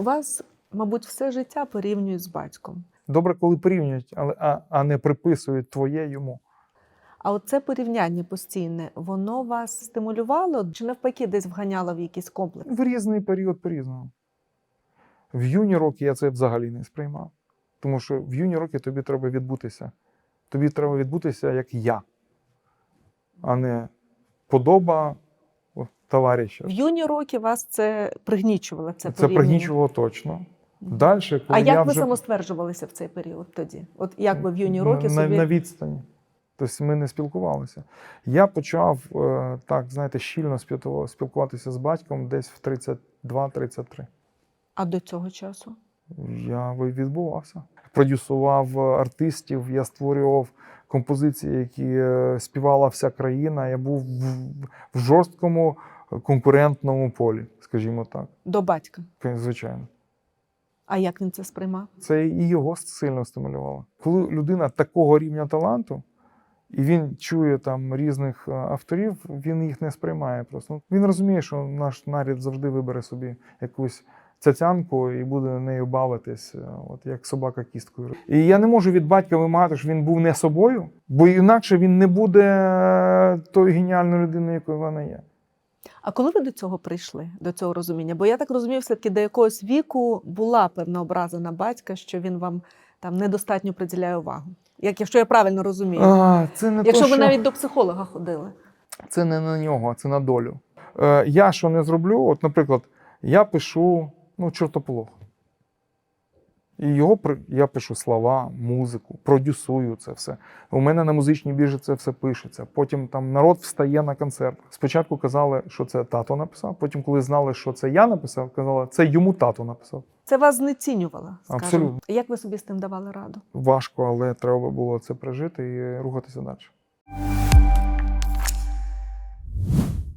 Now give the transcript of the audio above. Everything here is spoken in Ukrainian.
Вас, мабуть, все життя порівнюють з батьком. Добре, коли порівнюють, але а, а не приписують твоє йому. А от це порівняння постійне, воно вас стимулювало чи навпаки десь вганяло в якийсь комплекс? В різний період по-різному. В юні роки я це взагалі не сприймав. Тому що в юні роки тобі треба відбутися. Тобі треба відбутися як я, а не подоба о, товариша. В юні роки вас це пригнічувало. Це, Це пригнічувало точно. Далі, коли А як я ви вже самостверджувалися в цей період тоді? От як ви в юні роки на, собі на відстані. Тобто ми не спілкувалися. Я почав е, так, знаєте, щільно спілкуватися з батьком десь в 32-33. а до цього часу? Я відбувався. Продюсував артистів, я створював композиції, які е, співала вся країна. Я був в, в жорсткому конкурентному полі, скажімо так. До батька. Звичайно. А як він це сприймав? Це і його сильно стимулювало. Коли людина такого рівня таланту, і він чує там різних е, авторів, він їх не сприймає просто. Ну, Він розуміє, що наш нарід завжди вибере собі якусь цяцянку і буде нею бавитись, е, от як собака кісткою. І я не можу від батька вимагати, щоб він був не собою, бо інакше він не буде е, тою геніальною людиною, якою вона є. А коли ви до цього прийшли, до цього розуміння? Бо я так розумію, все-таки до якогось віку була певна образа на батька, що він вам там недостатньо приділяє увагу. Як якщо я правильно розумію, А, це не якщо то, ви що... навіть до психолога ходили. це не на нього, це на долю. Е, я що не зроблю, от, наприклад, я пишу ну, чортополох. І його я пишу слова, музику, продюсую це все. У мене на музичній біржі це все пишеться. Потім там народ встає на концерт. Спочатку казали, що це тато написав. Потім, коли знали, що це я написав, казали, це йому тато написав. Це вас знецінювало, скажімо. Абсолютно. Як ви собі з тим давали раду? Важко, але треба було це пережити і рухатися далі.